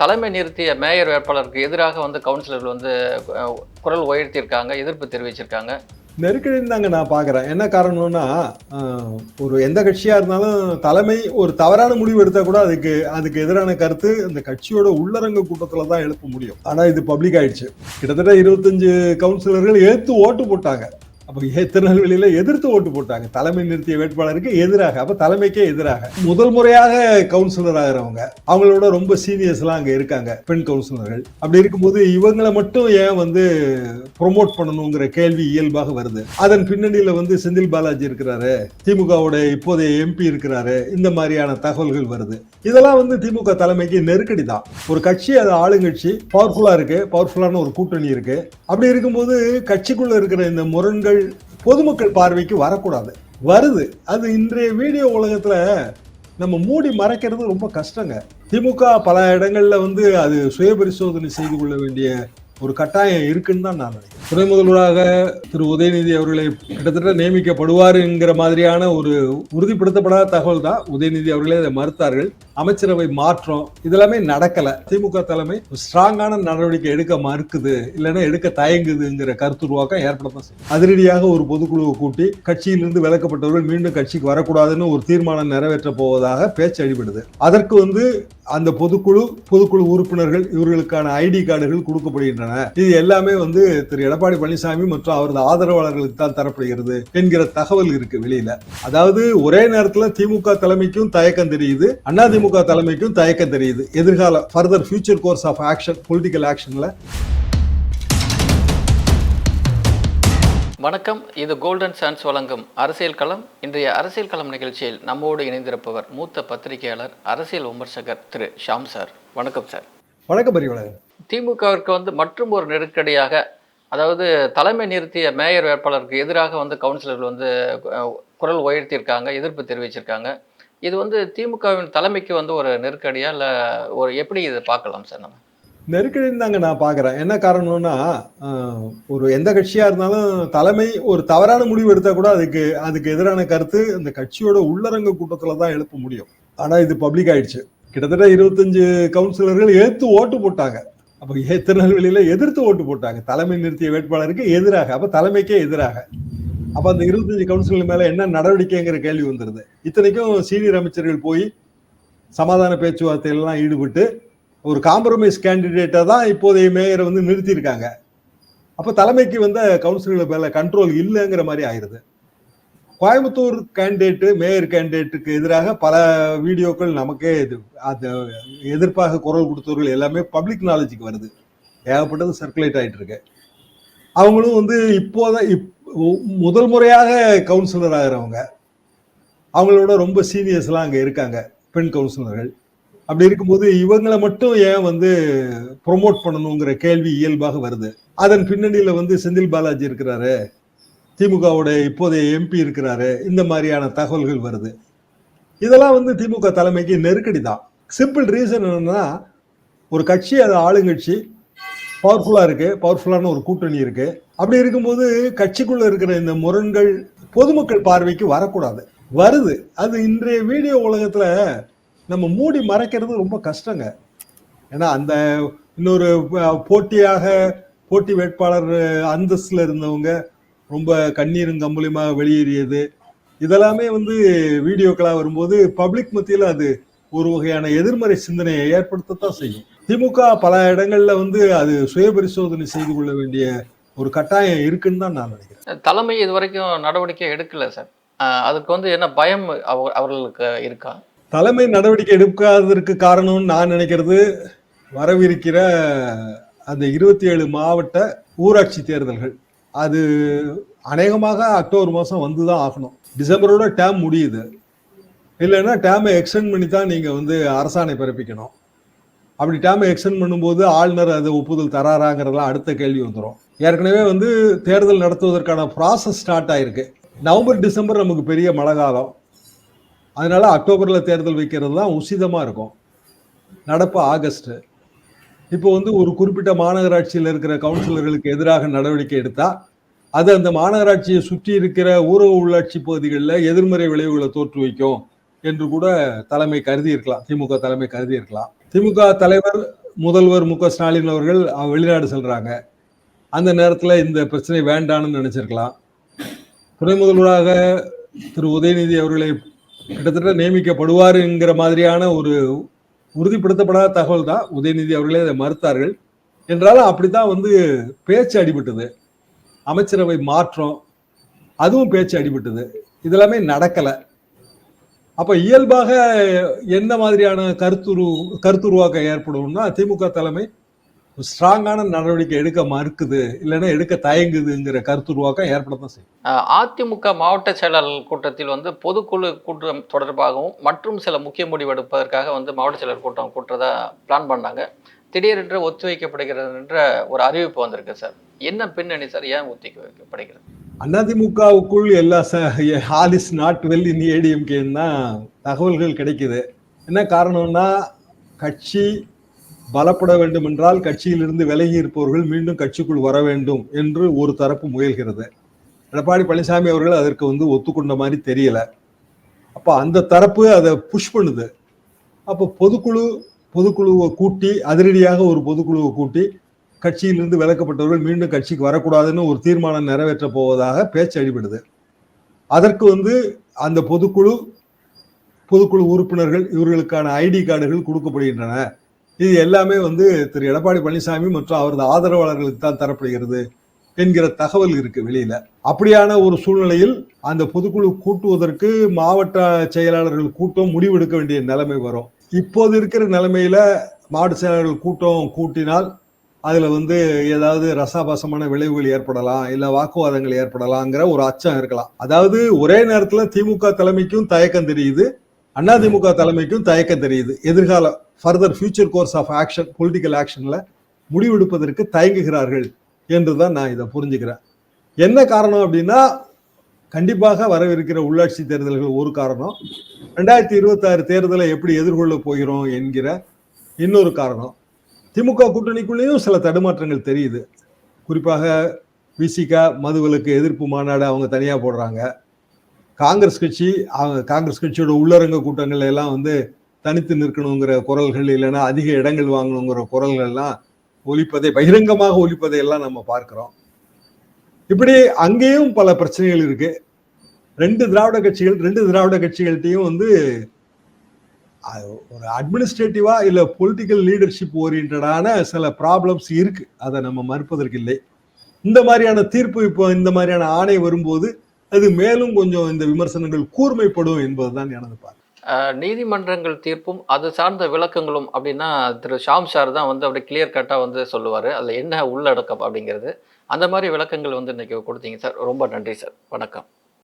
தலைமை நிறுத்திய மேயர் வேட்பாளருக்கு எதிராக வந்து கவுன்சிலர்கள் வந்து குரல் உயர்த்தியிருக்காங்க எதிர்ப்பு தெரிவிச்சிருக்காங்க. நெருக்கடின்னு தாங்க நான் பார்க்குறேன். என்ன காரணம்னா ஒரு எந்த கட்சியாக இருந்தாலும் தலைமை ஒரு தவறான முடிவு எடுத்தால் கூட அதுக்கு அதுக்கு எதிரான கருத்து அந்த கட்சியோட உள்ளரங்க கூட்டத்தில் தான் எழுப்ப முடியும். ஆனால் இது பப்ளிக் ஆயிடுச்சு. கிட்டத்தட்ட இருபத்தஞ்சு கவுன்சிலர்கள் ஏற்று ஓட்டு போட்டாங்க. அப்போ ஏ திருநெல்வேலியில் எதிர்த்து ஓட்டு போட்டாங்க. தலைமை நிறுத்திய வேட்பாளருக்கு எதிராக அப்போ தலைமைக்கே எதிராக. முதல் முறையாக கவுன்சிலர் ஆகிறவங்க அவங்களோட ரொம்ப சீனியர்ஸ்லாம் அங்கே இருக்காங்க பெண் கவுன்சிலர்கள். அப்படி இருக்கும்போது இவங்களை மட்டும் ஏன் வந்து ப்ரொமோட் பண்ணணுங்கிற கேள்வி இயல்பாக வருது. அதன் பின்னணியில வந்து செந்தில் பாலாஜி இருக்கிறாரு திமுகவோட இப்போதைய எம்பி இருக்கிறாரு இந்த மாதிரியான தகவல்கள் வருது. இதெல்லாம் வந்து திமுக தலைமைக்கு நெருக்கடி தான். ஒரு கட்சி அது ஆளுங்கட்சி பவர்ஃபுல்லா இருக்கு பவர்ஃபுல்லான ஒரு கூட்டணி இருக்கு. அப்படி இருக்கும்போது கட்சிக்குள்ள இருக்கிற இந்த முரண்கள் பொதுமக்கள் பார்வைக்கு வரக்கூடாது. வருது. அது இன்றைய வீடியோ உலகத்துல நம்ம மூடி மறைக்கிறது ரொம்ப கஷ்டங்க. திமுக பல இடங்கள்ல வந்து அது சுய பரிசோதனை செய்து கொள்ள வேண்டிய ஒரு கட்டாயம் இருக்குன்னு தான் நான் நினைக்கிறேன். துணை முதல்வராக திரு உதயநிதி அவர்களை கிட்டத்தட்ட நியமிக்கப்படுவாருங்கிற மாதிரியான ஒரு உறுதிப்படுத்தப்படாத தகவல் தான் உதயநிதி அவர்களே அதை மறுத்தார்கள். அமைச்சரவை மாற்றம் இதெல்லாமே நடக்கல. திமுக தலைமை ஸ்ட்ராங்கான நடவடிக்கை எடுக்க மறுக்குது இல்லைன்னா எடுக்க தயங்குதுங்கிற கருத்துருவாக்கம் ஏற்படத்தான் செய்யும். அதிரடியாக ஒரு பொதுக்குழுவை கூட்டி கட்சியிலிருந்து விலக்கப்பட்டவர்கள் மீண்டும் கட்சிக்கு வரக்கூடாதுன்னு ஒரு தீர்மானம் நிறைவேற்ற போவதாக பேச்சு அடிபடுது. அதற்கு வந்து அந்த பொதுக்குழு பொதுக்குழு உறுப்பினர்கள் இவர்களுக்கான ஐடி கார்டுகள் கொடுக்கப்படுகின்றன. இது எல்லாமே வந்து திரு எடப்பாடி பழனிசாமி மற்றும் அவரது ஆதரவாளர்களுக்கு தான் தரப்படுகிறது என்கிற தகவல் இருக்கு வெளியில. அதாவது ஒரே நேரத்துல திமுக தலைமைக்கும் தயக்கம் தெரியுது அதிமுக தலைமைக்கும் தயக்கம் தெரியுது. எதிர்கால further future course of action political ஆக்ஷன்ல வணக்கம். இது கோல்டன் சான்ஸ் வழங்கும் அரசியல் களம். இன்றைய அரசியல் களம் நிகழ்ச்சியில் நம்மோடு இணைந்திருப்பவர் மூத்த பத்திரிகையாளர் அரசியல் விமர்சகர் திரு ஷாம் சார். வணக்கம் சார். வணக்கம் பரிவளர். திமுகவிற்கு வந்து மற்றும் ஒரு நெருக்கடியாக அதாவது தலைமை நிறுத்திய மேயர் வேட்பாளருக்கு எதிராக வந்து கவுன்சிலர்கள் வந்து குரல் உயர்த்தியிருக்காங்க எதிர்ப்பு தெரிவிச்சிருக்காங்க. இது வந்து திமுகவின் தலைமைக்கு வந்து ஒரு நெருக்கடியா இல்லை ஒரு எப்படி இதை பார்க்கலாம் சார் நம்ம? நெருக்கடின்னு தாங்க நான் பார்க்குறேன். என்ன காரணம்னா ஒரு எந்த கட்சியாக இருந்தாலும் தலைமை ஒரு தவறான முடிவு எடுத்தால் கூட அதுக்கு அதுக்கு எதிரான கருத்து அந்த கட்சியோட உள்ளரங்க கூட்டத்தில் தான் எழுப்ப முடியும். ஆனால் இது பப்ளிக் ஆயிடுச்சு. கிட்டத்தட்ட இருபத்தஞ்சு கவுன்சிலர்கள் ஏற்று ஓட்டு போட்டாங்க. அப்போ ஏ திருநெல்வேலியில் எதிர்த்து ஓட்டு போட்டாங்க. தலைமை நிறுத்திய வேட்பாளருக்கு எதிராக அப்போ தலைமைக்கே எதிராக. அப்போ அந்த இருபத்தஞ்சு கவுன்சிலர் மேலே என்ன நடவடிக்கைங்கிற கேள்வி வந்துடுது இத்தனைக்கும் சீனியர் அமைச்சர்கள் போய் சமாதான பேச்சுவார்த்தையிலலாம் ஈடுபட்டு ஒரு காம்ப்ரமைஸ் கேண்டிடேட்டை தான் இப்போதைய மேயரை வந்து நிறுத்தியிருக்காங்க. அப்போ தலைமைக்கு வந்த கவுன்சிலர்கள் மேல கண்ட்ரோல் இல்லைங்கிற மாதிரி ஆயிடுது கோயம்புத்தூர் கேண்டிடேட்டு மேயர் கேண்டிடேட்டுக்கு எதிராக பல வீடியோக்கள் நமக்கே இது அது எதிர்ப்பாக குரல் கொடுத்தவர்கள் எல்லாமே பப்ளிக் நாலேஜுக்கு வருது. ஏகப்பட்டது சர்க்குலேட் ஆகிட்டு இருக்கு. அவங்களும் வந்து இப்போதான் இப் முதல் முறையாக கவுன்சிலர் ஆகிறவங்க. அவங்களோட ரொம்ப சீனியர்ஸ்லாம் அங்கே இருக்காங்க பெண் கவுன்சிலர்கள் அப்படி இருக்கும்போது இவங்களை மட்டும் ஏன் வந்து ப்ரொமோட் பண்ணணுங்கிற கேள்வி இயல்பாக வருது. அதன் பின்னணியில் வந்து செந்தில் பாலாஜி இருக்கிறாரு. திமுகவுடைய இப்போதைய எம்பி இருக்கிறாரு இந்த மாதிரியான தகவல்கள் வருது. இதெல்லாம் வந்து திமுக தலைமைக்கு நெருக்கடி தான். சிம்பிள் ரீசன் என்னன்னா ஒரு கட்சி அது ஆளுங்கட்சி பவர்ஃபுல்லாக இருக்கு பவர்ஃபுல்லான ஒரு கூட்டணி இருக்கு. அப்படி இருக்கும்போது கட்சிக்குள்ள இருக்கிற இந்த முரண்கள் பொதுமக்கள் பார்வைக்கு வரக்கூடாது. வருது. அது இன்றைய வீடியோ உலகத்துல நம்ம மூடி மறைக்கிறது ரொம்ப கஷ்டங்க. ஏன்னா அந்த இன்னொரு போட்டியாக போட்டி வேட்பாளர் அந்தஸ்துல இருந்தவங்க ரொம்ப கண்ணீரும் கம்பளியுமாக வெளியேறியது. இதெல்லாமே வந்து வீடியோக்களாக வரும்போது பப்ளிக் மத்தியில் அது ஒரு வகையான எதிர்மறை சிந்தனையை ஏற்படுத்தத்தான் செய்யும். திமுக பல இடங்கள்ல வந்து அது சுய பரிசோதனை செய்து கொள்ள வேண்டிய ஒரு கட்டாயம் இருக்குன்னு தான் நான் நினைக்கிறேன். தலைமை இது வரைக்கும் நடவடிக்கை எடுக்கல சார். அதுக்கு வந்து என்ன பயம் அவ- அவர்களுக்கு இருக்கா? தலைமை நடவடிக்கை எடுக்காததற்கு காரணம்னு நான் நினைக்கிறது. வரவிருக்கிற அந்த இருபத்தி ஏழு மாவட்ட ஊராட்சி தேர்தல்கள். அது அநேகமாக அக்டோபர் மாதம் வந்து தான் ஆகணும். டிசம்பரோட டேம் முடியுது. இல்லைன்னா டேமை எக்ஸ்டெண்ட் பண்ணி தான் நீங்கள் வந்து அரசாணை பிறப்பிக்கணும். அப்படி டேமை எக்ஸ்டெண்ட் பண்ணும்போது ஆளுநர் அதை ஒப்புதல் தராராங்கிறதெல்லாம் அடுத்த கேள்வி வந்துடும் ஏற்கனவே வந்து தேர்தல் நடத்துவதற்கான ப்ராசஸ் ஸ்டார்ட் ஆயிருக்கு. நவம்பர் டிசம்பர் நமக்கு பெரிய மழை காலம். அதனால அக்டோபரில் தேர்தல் வைக்கிறது தான் உசிதமாக இருக்கும். நடப்பு ஆகஸ்ட்டு. இப்போ வந்து ஒரு குறிப்பிட்ட மாநகராட்சியில் இருக்கிற கவுன்சிலர்களுக்கு எதிராக நடவடிக்கை எடுத்தா அது அந்த மாநகராட்சியை சுற்றி இருக்கிற ஊரக உள்ளாட்சி பகுதிகளில் எதிர்மறை விளைவுகளை தோற்று வைக்கும் என்று கூட தலைமை கருதி இருக்கலாம். திமுக தலைமை கருதி இருக்கலாம். திமுக தலைவர் முதல்வர் மு க ஸ்டாலின் அவர்கள் வெளிநாடு செல்றாங்க. அந்த நேரத்தில் இந்த பிரச்சனை வேண்டாம்னு நினைச்சிருக்கலாம். துணை முதல்வராக திரு உதயநிதி அவர்களை கிட்டத்தட்ட நியமிக்கப்படுவாருங்கிற மாதிரியான ஒரு உறுதிப்படுத்தப்படாத தகவல் தான் உதயநிதி அவர்களே அதை மறுத்தார்கள். என்றாலும் அப்படித்தான் வந்து பேச்சு அடிபட்டது. அமைச்சரவை மாற்றம் அதுவும் பேச்சு அடிபட்டது. இதெல்லாமே நடக்கலை. அப்போ இயல்பாக என்ன மாதிரியான கருத்துரு கருத்துருவாக்கம் ஏற்படும்னா திமுக தலைமை ஸ்ட்ராங்கான நடவடிக்கை எடுக்க மறுக்குது இல்லைன்னா எடுக்க தயங்குதுங்கிற கருத்துருவாக்கம் ஏற்படத்தான் செய்யும். அஹ் அதிமுக மாவட்ட செயலாளர் கூட்டத்தில் வந்து பொதுக்குழு கூட்டம் தொடர்பாகவும் மற்றும் சில முக்கிய முடிவெடுப்பதற்காக வந்து மாவட்ட செயலர் கூட்டம் கூட்டுறதா பிளான் பண்ணாங்க. திடீரென்று ஒத்திவைக்கப்படுகிறது என்ற ஒரு அறிவிப்பு வந்திருக்கு சார். என்ன பின்னணி சார்? ஏன் ஒத்தி வைக்கப்படுகிறது அதிமுகவுக்குள் எல்லா all is not well in ஏடிஎம்கேன்னு தான் தகவல்கள் கிடைக்குது. என்ன காரணம்னா கட்சி பலப்பட வேண்டும் என்றால் கட்சியிலிருந்து விலகி இருப்பவர்கள் மீண்டும் கட்சிக்குள் வர வேண்டும் என்று ஒரு தரப்பு முயல்கிறது. எடப்பாடி பழனிசாமி அவர்கள் அதற்கு வந்து ஒத்துக்கொண்ட மாதிரி தெரியல. அப்போ அந்த தரப்பு அதை புஷ் பண்ணுது. அப்போ பொதுக்குழு பொதுக்குழுவை கூட்டி அதிரடியாக ஒரு பொதுக்குழுவை கூட்டி கட்சியிலிருந்து விலக்கப்பட்டவர்கள் மீண்டும் கட்சிக்கு வரக்கூடாதுன்னு ஒரு தீர்மானம் நிறைவேற்ற போவதாக பேச்சு அடிபடுது. அதற்கு வந்து அந்த பொதுக்குழு பொதுக்குழு உறுப்பினர்கள் இவர்களுக்கான ஐடி கார்டுகள் கொடுக்கப்படுகின்றன. இது எல்லாமே வந்து திரு எடப்பாடி பழனிசாமி மற்றும் அவரது ஆதரவாளர்களுக்கு தான் தரப்படுகிறது என்கிற தகவல் இருக்கு வெளியில. அப்படியான ஒரு சூழ்நிலையில் அந்த பொதுக்குழு கூட்டுவதற்கு மாவட்ட செயலாளர்கள் கூட்டம் முடிவெடுக்க வேண்டிய நிலைமை வரும். இப்போது இருக்கிற நிலைமையில மாவட்ட செயலாளர்கள் கூட்டம் கூட்டினால் அதுல வந்து ஏதாவது ரசாபாசமான விளைவுகள் ஏற்படலாம் இல்ல வாக்குவாதங்கள் ஏற்படலாங்கிற ஒரு அச்சம் இருக்கலாம். அதாவது ஒரே நேரத்துல திமுக தலைமைக்கும் தயக்கம் தெரியுது. அதிமுக தலைமைக்கும் தயக்கம் தெரியுது. எதிர்கால further future course of action political ஆக்ஷன்ல முடிவெடுப்பதற்கு தயங்குகிறார்கள் என்றுதான் நான் இதை புரிஞ்சுக்கிறேன். என்ன காரணம் அப்படின்னா கண்டிப்பாக வரவிருக்கிற உள்ளாட்சி தேர்தல்கள் ஒரு காரணம். ரெண்டாயிரத்தி இருபத்தாறு தேர்தலை எப்படி எதிர்கொள்ள போகிறோம் என்கிற இன்னொரு காரணம். திமுக கூட்டணிக்குள்ளேயும் சில தடுமாற்றங்கள் தெரியுது. குறிப்பாக விசிகா மதுவிலக்கு எதிர்ப்பு மாநாடு அவங்க தனியாக போடுறாங்க. காங்கிரஸ் கட்சி காங்கிரஸ் கட்சியோட உள்ளரங்க கூட்டங்கள் எல்லாம் வந்து தனித்து நிற்கணுங்கிற குரல்கள் இல்லைன்னா அதிக இடங்கள் வாங்கணுங்கிற குரல்கள் எல்லாம் ஒழிப்பதை பகிரங்கமாக ஒழிப்பதை எல்லாம் நம்ம பார்க்கிறோம். இப்படி அங்கேயும் பல பிரச்சனைகள் இருக்கு. ரெண்டு திராவிட கட்சிகள் ரெண்டு திராவிட கட்சிகள்கிட்டையும் வந்து ஒரு அட்மினிஸ்ட்ரேட்டிவா இல்ல பொலிட்டிக்கல் லீடர்ஷிப் ஓரியன்டான சில ப்ராப்ளம்ஸ் இருக்கு. அதை நம்ம மறுப்பதற்கு இல்லை. இந்த மாதிரியான தீர்ப்பு இப்போ இந்த மாதிரியான ஆணை வரும்போது அது மேலும் கொஞ்சம் இந்த விமர்சனங்கள் கூர்மைப்படும் என்பதுதான் எனது பார்வை. நீதிமன்றங்கள் தீர்ப்பும் அது சார்ந்த விளக்கங்களும் அப்படின்னா திரு. ஷாம் சார் தான் வந்து அப்படியே கிளியர் கட்டாக வந்து சொல்லுவார். அதில் என்ன உள்ளடக்கம் அப்படிங்கிறது அந்த மாதிரி விளக்கங்கள் வந்து இன்றைக்கி கொடுத்தீங்க சார். ரொம்ப நன்றி சார். வணக்கம்.